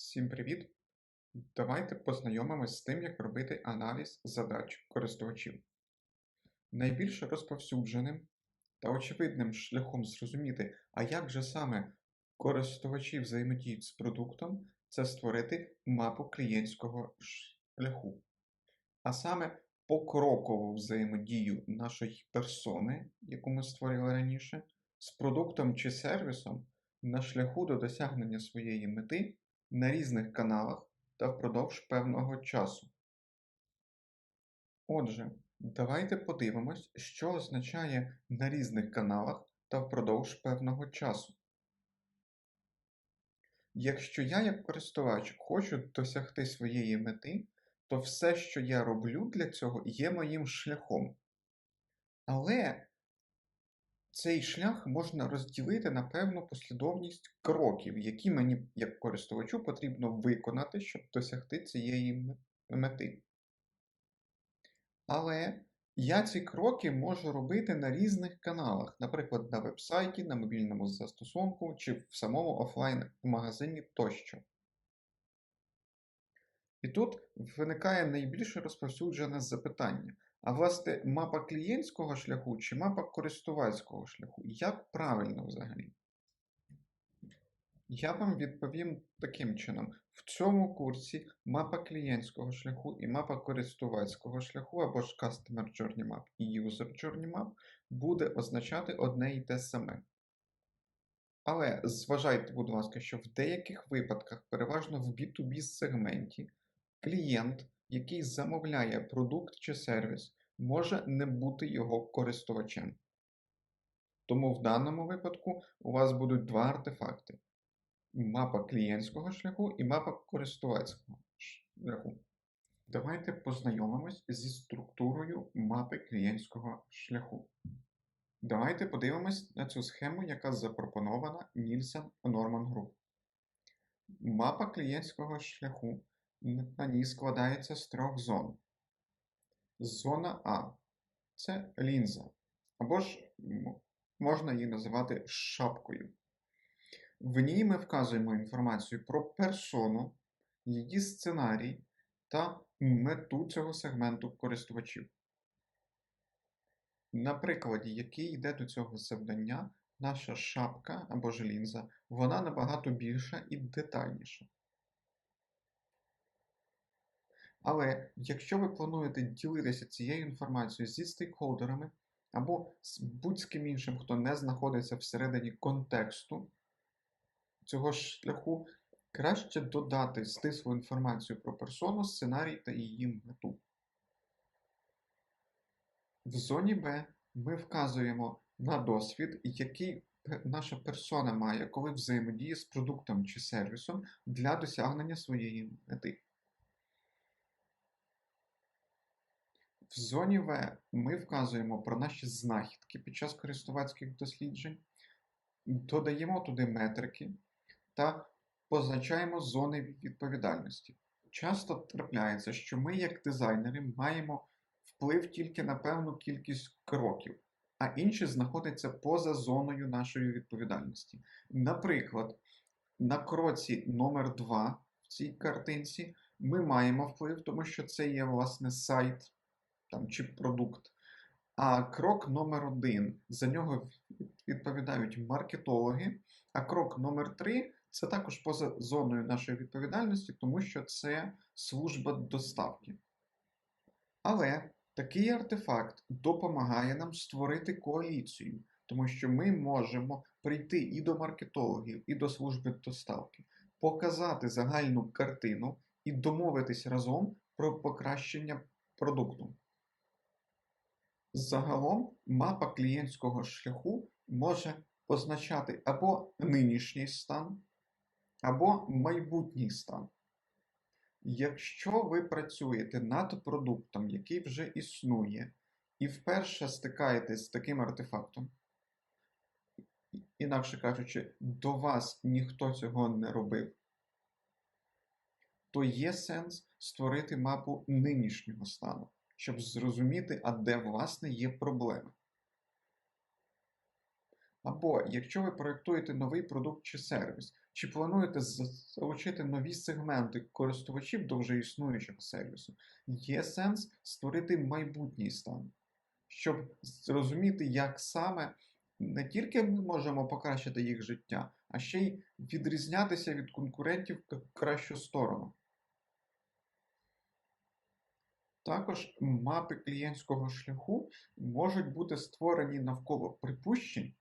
Всім привіт! Давайте познайомимось з тим, як робити аналіз задач користувачів. Найбільш розповсюдженим та очевидним шляхом зрозуміти, а як же саме користувачі взаємодіють з продуктом, це створити мапу клієнтського шляху. А саме покрокову взаємодію нашої персони, яку ми створили раніше, з продуктом чи сервісом на шляху до досягнення своєї мети на різних каналах та впродовж певного часу. Отже, давайте подивимось, що означає на різних каналах та впродовж певного часу. Якщо я, як користувач, хочу досягти своєї мети, то все, що я роблю для цього, є моїм шляхом. Але цей шлях можна розділити на певну послідовність кроків, які мені, як користувачу, потрібно виконати, щоб досягти цієї мети. Але я ці кроки можу робити на різних каналах, наприклад, на веб-сайті, на мобільному застосунку чи в самому офлайн-магазині тощо. І тут виникає найбільш розповсюджене запитання. А власне, мапа клієнтського шляху чи мапа користувацького шляху? Як правильно взагалі? Я вам відповім таким чином: в цьому курсі мапа клієнтського шляху і мапа користувацького шляху, або ж Customer Journey Map і User Journey Map буде означати одне і те саме. Але зважайте, будь ласка, що в деяких випадках, переважно в B2B сегменті, клієнт який замовляє продукт чи сервіс, може не бути його користувачем. Тому в даному випадку у вас будуть два артефакти: мапа клієнтського шляху і мапа користувацького шляху. Давайте познайомимось зі структурою мапи клієнтського шляху. Давайте подивимось на цю схему, яка запропонована Nielsen Norman Group. Мапа клієнтського шляху на ній складається з трьох зон. Зона А це лінза, або ж можна її називати шапкою. В ній ми вказуємо інформацію про персону, її сценарій та мету цього сегменту користувачів. На прикладі, який йде до цього завдання, наша шапка або ж лінза, вона набагато більша і детальніша. Але якщо ви плануєте ділитися цією інформацією зі стейкхолдерами або з будь-ким іншим, хто не знаходиться всередині контексту цього шляху, краще додати стислу інформацію про персону, сценарій та її мету. В зоні Б ми вказуємо на досвід, який наша персона має, коли взаємодіє з продуктом чи сервісом для досягнення своєї мети. В зоні В ми вказуємо про наші знахідки під час користувацьких досліджень, додаємо туди метрики та позначаємо зони відповідальності. Часто трапляється, що ми, як дизайнери, маємо вплив тільки на певну кількість кроків, а інші знаходяться поза зоною нашої відповідальності. Наприклад, на кроці номер 2 в цій картинці ми маємо вплив, тому що це є власне сайт там, чи продукт. А крок номер один за нього відповідають маркетологи. А крок номер три це також поза зоною нашої відповідальності, тому що це служба доставки. Але такий артефакт допомагає нам створити коаліцію, тому що ми можемо прийти і до маркетологів, і до служби доставки, показати загальну картину і домовитись разом про покращення продукту. Загалом мапа клієнтського шляху може означати або нинішній стан, або майбутній стан. Якщо ви працюєте над продуктом, який вже існує, і вперше стикаєтесь з таким артефактом, інакше кажучи, до вас ніхто цього не робив, то є сенс створити мапу нинішнього стану щоб зрозуміти, а де власне є проблема. Або якщо ви проєктуєте новий продукт чи сервіс, чи плануєте залучити нові сегменти користувачів до вже існуючого сервісу, є сенс створити майбутній стан, щоб зрозуміти, як саме не тільки ми можемо покращити їх життя, а ще й відрізнятися від конкурентів в кращу сторону. Також мапи клієнтського шляху можуть бути створені навколо припущень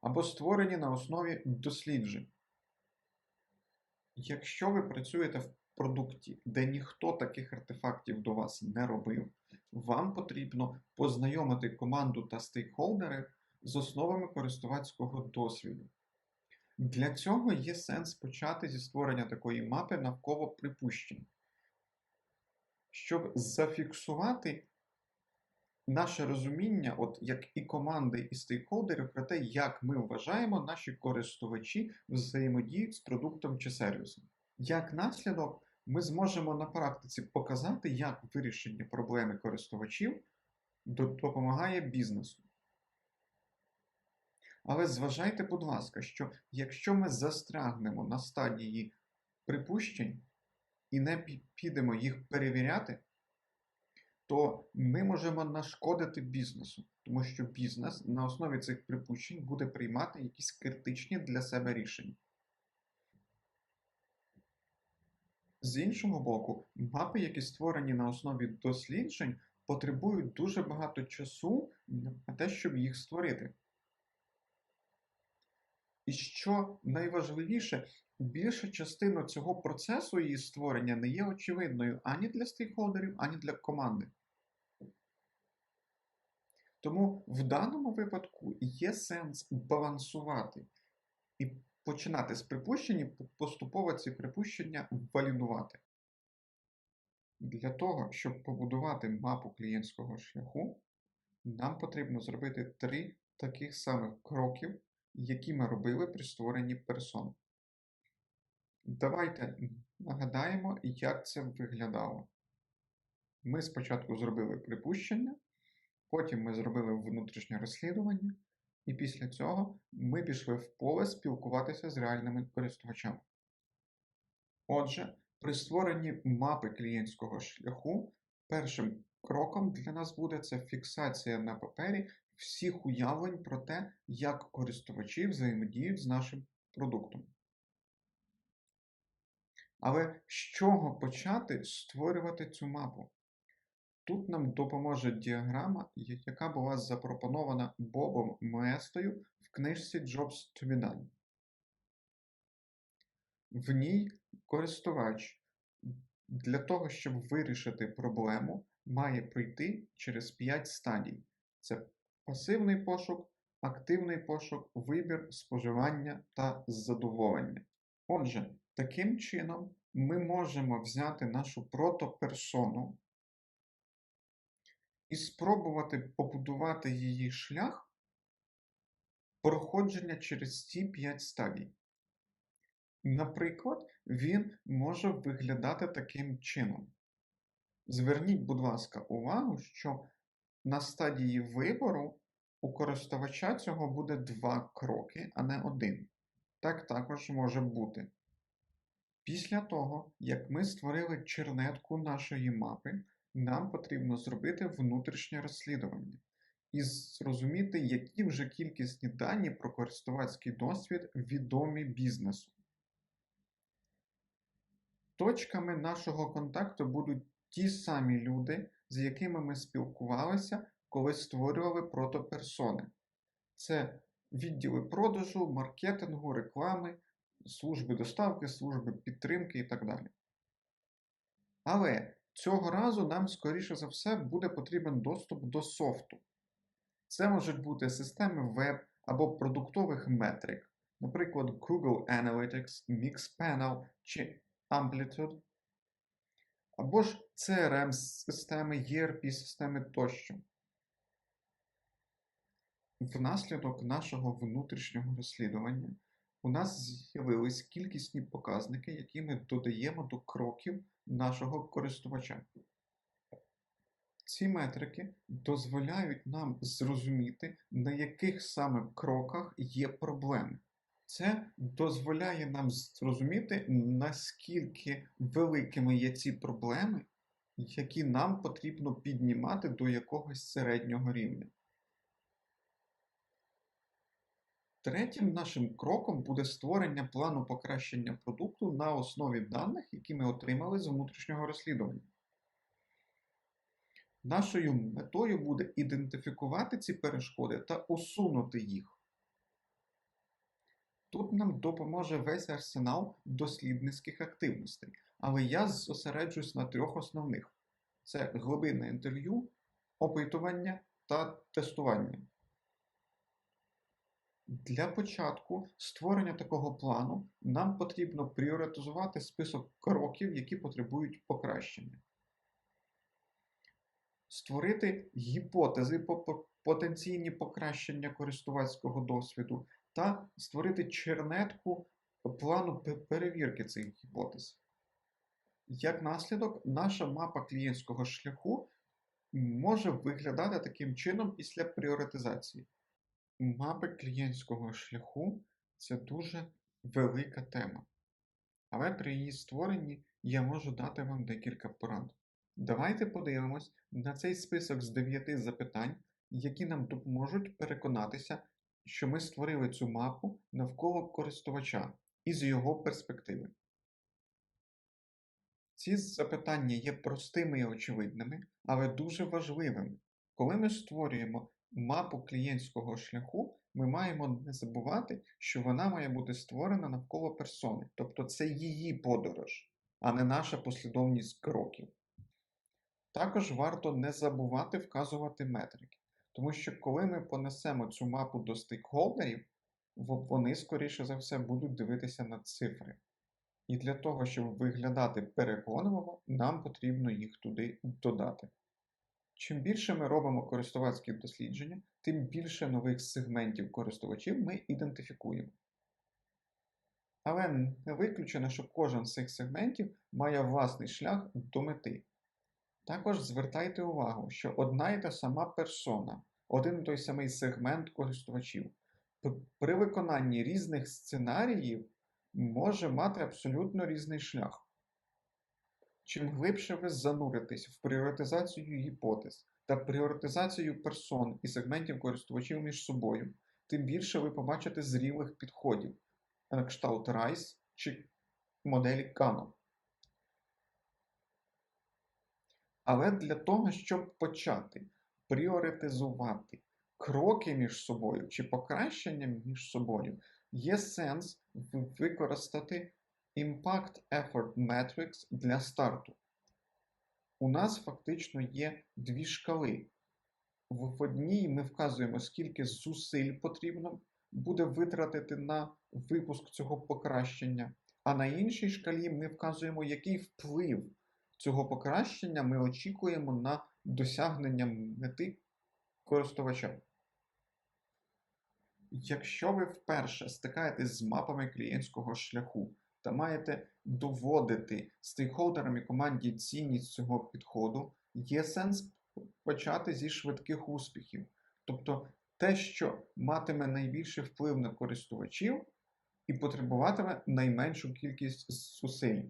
або створені на основі досліджень. Якщо ви працюєте в продукті, де ніхто таких артефактів до вас не робив, вам потрібно познайомити команду та стейкхолдери з основами користувацького досвіду. Для цього є сенс почати зі створення такої мапи навколо припущень, щоб зафіксувати наше розуміння, от як і команди, і стейкхолдерів, про те, як ми вважаємо, наші користувачі взаємодіють з продуктом чи сервісом. Як наслідок, ми зможемо на практиці показати, як вирішення проблеми користувачів допомагає бізнесу. Але зважайте, будь ласка, що якщо ми застрягнемо на стадії припущень і не підемо їх перевіряти, то ми можемо нашкодити бізнесу, тому що бізнес на основі цих припущень буде приймати якісь критичні для себе рішення. З іншого боку, мапи, які створені на основі досліджень, потребують дуже багато часу на те, щоб їх створити. І що найважливіше, більша частина цього процесу її створення не є очевидною ані для стейкхолдерів, ані для команди. Тому в даному випадку є сенс балансувати і починати з припущень, поступово ці припущення валідувати. Для того, щоб побудувати мапу клієнтського шляху, нам потрібно зробити три таких самих кроків, які ми робили при створенні персон. Давайте нагадаємо, як це виглядало. Ми спочатку зробили припущення, потім ми зробили внутрішнє розслідування, і після цього ми пішли в поле спілкуватися з реальними користувачами. Отже, при створенні мапи клієнтського шляху першим кроком для нас буде це фіксація на папері всіх уявлень про те, як користувачі взаємодіють з нашим продуктом. Але з чого почати створювати цю мапу? Тут нам допоможе діаграма, яка була запропонована Бобом Местою в книжці Jobs to be Done. В ній користувач для того, щоб вирішити проблему, має пройти через 5 стадій: це пасивний пошук, активний пошук, вибір, споживання та задоволення. Отже, таким чином ми можемо взяти нашу протоперсону і спробувати побудувати її шлях проходження через ці 5 стадій. Наприклад, він може виглядати таким чином. Зверніть, будь ласка, увагу, що на стадії вибору у користувача цього буде два кроки, а не один. Так також може бути. Після того, як ми створили чернетку нашої мапи, нам потрібно зробити внутрішнє розслідування і зрозуміти, які вже кількісні дані про користувацький досвід відомі бізнесу. Точками нашого контакту будуть ті самі люди, з якими ми спілкувалися, коли створювали протоперсони. Це відділи продажу, маркетингу, реклами, служби доставки, служби підтримки і так далі. Але цього разу нам, скоріше за все, буде потрібен доступ до софту. Це можуть бути системи веб або продуктових метрик, наприклад, Google Analytics, Mixpanel чи Amplitude, або ж CRM-системи, ERP-системи тощо. Внаслідок нашого внутрішнього розслідування у нас з'явились кількісні показники, які ми додаємо до кроків нашого користувача. Ці метрики дозволяють нам зрозуміти, на яких саме кроках є проблеми. Це дозволяє нам зрозуміти, наскільки великими є ці проблеми, які нам потрібно піднімати до якогось середнього рівня. Третім нашим кроком буде створення плану покращення продукту на основі даних, які ми отримали з внутрішнього розслідування. Нашою метою буде ідентифікувати ці перешкоди та усунути їх. Тут нам допоможе весь арсенал дослідницьких активностей, але я зосереджусь на трьох основних: це глибинне інтерв'ю, опитування та тестування. Для початку створення такого плану нам потрібно пріоритизувати список кроків, які потребують покращення. Створити гіпотези по потенційні покращення користувацького досвіду та створити чернетку плану перевірки цих гіпотез. Як наслідок, наша мапа клієнтського шляху може виглядати таким чином після пріоритизації. Мапи клієнтського шляху це дуже велика тема. Але при її створенні я можу дати вам декілька порад. Давайте подивимось на цей список з 9 запитань, які нам допоможуть переконатися, що ми створили цю мапу навколо користувача із його перспективи. Ці запитання є простими і очевидними, але дуже важливими. Коли ми створюємо мапу клієнтського шляху, ми маємо не забувати, що вона має бути створена навколо персони, тобто це її подорож, а не наша послідовність кроків. Також варто не забувати вказувати метрики, тому що коли ми понесемо цю мапу до стейкхолдерів, вони, скоріше за все, будуть дивитися на цифри. І для того, щоб виглядати переконливо, нам потрібно їх туди додати. Чим більше ми робимо користувацькі дослідження, тим більше нових сегментів користувачів ми ідентифікуємо. Але не виключено, що кожен з цих сегментів має власний шлях до мети. Також звертайте увагу, що одна і та сама персона, один і той самий сегмент користувачів при виконанні різних сценаріїв може мати абсолютно різний шлях. Чим глибше ви зануритесь в пріоритизацію гіпотез та пріоритизацію персон і сегментів користувачів між собою, тим більше ви побачите зрілих підходів, на кшталт RISE чи моделі Canon. Але для того, щоб почати пріоритизувати кроки між собою чи покращення між собою, є сенс використати Impact Effort Metrics для старту. У нас фактично є дві шкали. В одній ми вказуємо, скільки зусиль потрібно буде витратити на випуск цього покращення, а на іншій шкалі ми вказуємо, який вплив цього покращення ми очікуємо на досягнення мети користувача. Якщо ви вперше стикаєтесь з мапами клієнтського шляху, та маєте доводити стейкхолдерам і команді цінність цього підходу, є сенс почати зі швидких успіхів. Тобто те, що матиме найбільший вплив на користувачів і потребуватиме найменшу кількість зусиль.